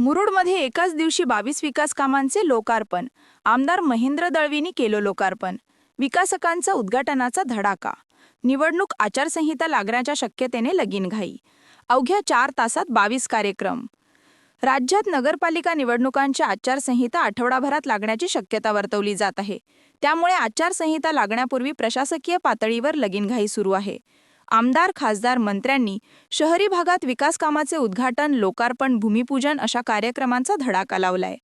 मुरुडमध्ये एकाच दिवशी बावीस विकास कामांचे लोकार्पण. आमदार महेंद्र दळवींनी केलं लोकार्पण. विकासकांचा उद्घाटनाचा धडाका. निवडणूक आचारसंहिता लागण्याच्या शक्यतेने लगीनघाई अवघ्या चार तासात बावीस कार्यक्रम. राज्यात नगरपालिका निवडणुकांची आचारसंहिता आठवडाभरात लागण्याची शक्यता वर्तवली जात आहे. त्यामुळे आचारसंहिता लागण्यापूर्वी प्रशासकीय पातळीवर लगीनघाई सुरू आहे. आमदार खासदार मंत्र्यांनी शहरी भागात विकास कामाचे उद्घाटन लोकार्पण भूमिपूजन अशा कार्यक्रमांचा धडाका लावलाय.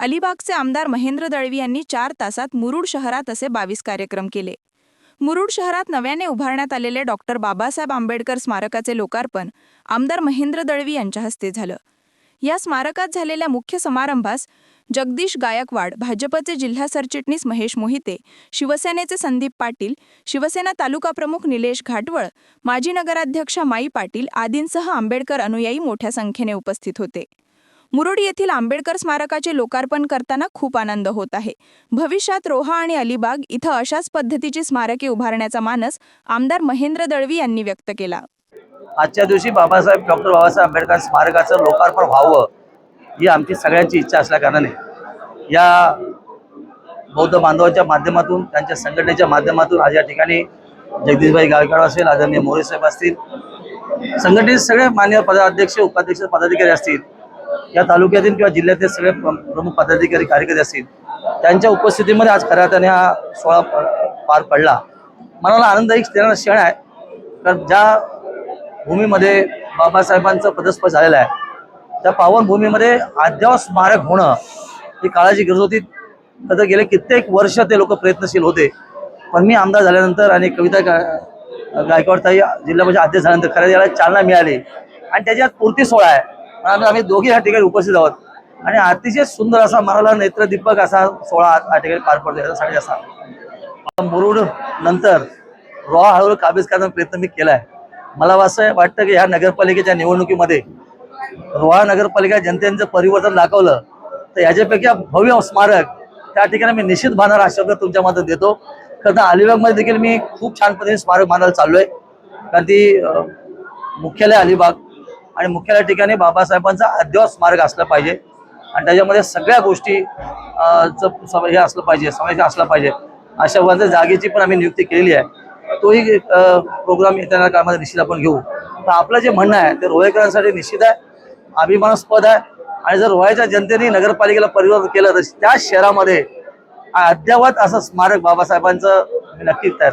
अलिबागचे आमदार महेंद्र दळवी यांनी चार तासात मुरुड शहरात असे बावीस कार्यक्रम केले. मुरुड शहरात नव्याने उभारण्यात आलेले डॉक्टर बाबासाहेब आंबेडकर स्मारकाचे लोकार्पण आमदार महेंद्र दळवी यांच्या हस्ते झालं. या स्मारकात झालेल्या मुख्य समारंभास जगदीश गायकवाड भाजपचे जिल्हा सरचिटणीस महेश मोहिते शिवसेनेचे संदीप पाटील शिवसेना तालुका प्रमुख निलेश घाटवळ माजी नगराध्यक्षा माई पाटील आदींसह आंबेडकर अनुयायी मोठ्या संख्येने उपस्थित होते. मुरुड येथील आंबेडकर स्मारकाचे लोकार्पण करताना खूप आनंद होत आहे. भविष्यात रोहा आणि अलिबाग इथं अशाच पद्धतीची स्मारके उभारण्याचा मानस आमदार महेंद्र दळवी यांनी व्यक्त केला. आजच्या दिवशी बाबासाहेब डॉक्टर बाबासाहेब आंबेडकर स्मारकाचं लोकार्पण व्हावं ही आमची सगळ्यांची इच्छा असल्याकारणाने या बौद्ध बांधवांच्या माध्यमातून त्यांच्या संघटनेच्या माध्यमातून आज या ठिकाणी जगदीशभाई गायकवाड असेल आदरणीय मोरे साहेब असतील संघटनेचे सगळे मान्य पदाध्यक्ष उपाध्यक्ष पदाधिकारी असतील या तालुक्यातील किंवा जिल्ह्यातील सगळे प्रमुख पदाधिकारी कार्यकर्ते असतील त्यांच्या उपस्थितीमध्ये आज खऱ्या अर्थाने हा सोहळा पार पडला. मनाला आनंददायी देणारा क्षण आहे कारण ज्या भूमीमध्ये बाबासाहेबांचं पदस्पर्श झालेलं आहे त्या पावनभूमीमध्ये अद्यावत स्मारक होणं ही काळाची गरज होती. तर गेले कित्येक वर्ष ते लोक प्रयत्नशील होते. पण मी आमदार झाल्यानंतर आणि कविता गा गायकवाडताई जिल्हा परिषद अध्यक्ष झाल्यानंतर खऱ्या याला चालना मिळाली. आणि त्याच्यात पूर्ती सोहळा आहे. आम्ही आम्ही दोघे ह्या ठिकाणी उपस्थित आहोत. आणि अतिशय सुंदर असा मनाला नेत्रदीपक असा सोहळा या ठिकाणी पार पडतो याचा असा. मुरुड नंतर रॉ हळूहळू काबीज करण्याचा प्रयत्न मी केला आहे मला असं वाटतं की ह्या नगरपालिकेच्या निवडणुकीमध्ये रोहा नगरपालिका जनतेचं परिवर्तन दाखवलं तर याच्यापेक्षा भव्य स्मारक त्या ठिकाणी मी निश्चित बांधणार हा शब्द तुमच्या मदत देतो. खरं तर अलिबागमध्ये देखील मी खूप छान पद्धतीने स्मारक बांधायला चाललोय. कारण ती मुख्यालय अलिबाग आणि मुख्यालय ठिकाणी बाबासाहेबांचा अद्यावत स्मारक असलं पाहिजे. आणि त्याच्यामध्ये सगळ्या गोष्टी हे असलं पाहिजे समावेश असला पाहिजे. अशा प्रकारच्या जागेची पण आम्ही नियुक्ती केलेली आहे. तोही प्रोग्राम येत्या काळामध्ये निश्चित आपण घेऊ. तर आपलं जे म्हणणं आहे ते रोहेकरांसाठी निश्चित आहे. अभिमानास्पद आहे. आणि जर रोह्याच्या जनतेने नगरपालिकेला परिवर्तन केलं तर त्या शहरामध्ये अद्यावत असं स्मारक बाबासाहेबांचं नक्कीच तयार